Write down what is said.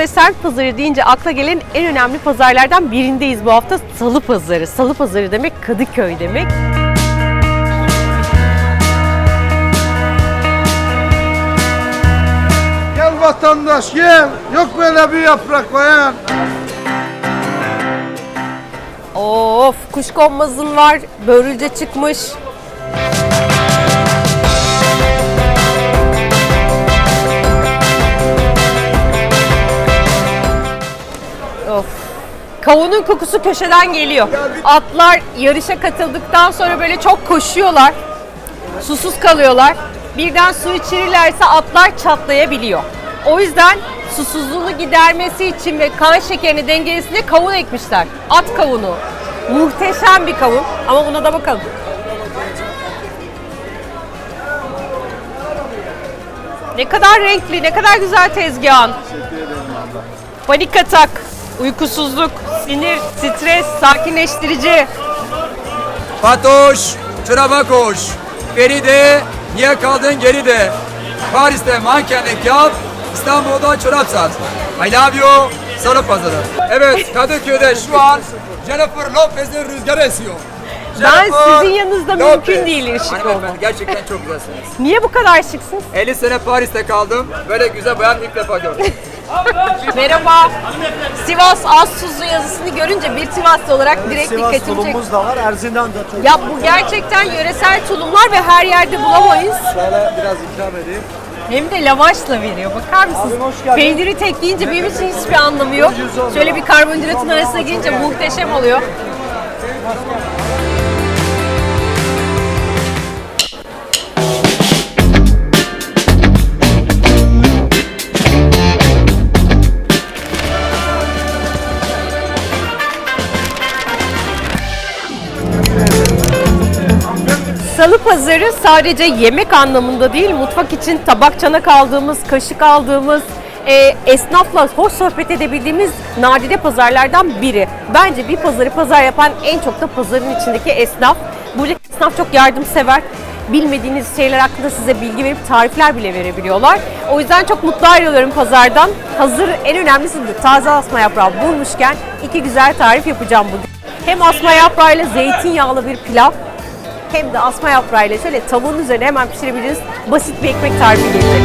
ve semt pazarı deyince akla gelen en önemli pazarlardan birindeyiz bu hafta. Salı pazarı. Salı pazarı demek Kadıköy demek. Gel vatandaş gel. Yok böyle bir yaprak bayan. Of kuşkonmazın var. Börülce çıkmış. Kavunun kokusu köşeden geliyor. Atlar yarışa katıldıktan sonra böyle çok koşuyorlar. Susuz kalıyorlar. Birden su içirirlerse atlar çatlayabiliyor. O yüzden susuzluğunu gidermesi için ve kan şekerini dengelesinde kavun ekmişler. At kavunu. Muhteşem bir kavun ama buna da bakalım. Ne kadar renkli, ne kadar güzel tezgahın. Panik atak, uykusuzluk, sinir, stres, sakinleştirici. Fatoş, çoraba koş. Feride, niye kaldın geride? Paris'te mankenlik yap, İstanbul'da çorap sat. I love you, Salı Pazarı. Evet, Kadıköy'de şu an Jennifer Lopez'in rüzgarı esiyor. Ben Jennifer sizin yanınızda Lopez. mümkün değil Hanımefendi, olmak. gerçekten çok güzelsiniz. Niye bu kadar şıksınız? 50 sene Paris'te kaldım, böyle güzel bayan ilk defa gördüm. Merhaba. Sivas az tuzlu yazısını görünce bir Sivaslı olarak direkt Sivas dikkatimi çekti. tulumumuz da var. Erzincan da çok. Ya bu gerçekten yöresel tulumlar ve her yerde bulamayız. Şöyle biraz ikram edeyim. Hem de lavaşla veriyor. Bakar mısınız? Abim hoş geldin. Peyniri tek yiyince benim için hiçbir anlamı yok. Şöyle bir karbonhidratın arasına girince muhteşem oluyor. Salı pazarı sadece yemek anlamında değil, mutfak için tabak çanak aldığımız, kaşık aldığımız, e, esnafla hoş sohbet edebildiğimiz nadide pazarlardan biri. Bence bir pazarı pazar yapan en çok da pazarın içindeki esnaf. Buradaki esnaf çok yardımsever. Bilmediğiniz şeyler hakkında size bilgi verip tarifler bile verebiliyorlar. O yüzden çok mutlu ayrılıyorum pazardan. Hazır en önemlisi de taze asma yaprağı bulmuşken iki güzel tarif yapacağım bugün. Hem asma yaprağıyla zeytinyağlı bir pilav hem de asma yaprağıyla şöyle tavuğun üzerine hemen pişirebileceğiniz basit bir ekmek tarifi gelecek.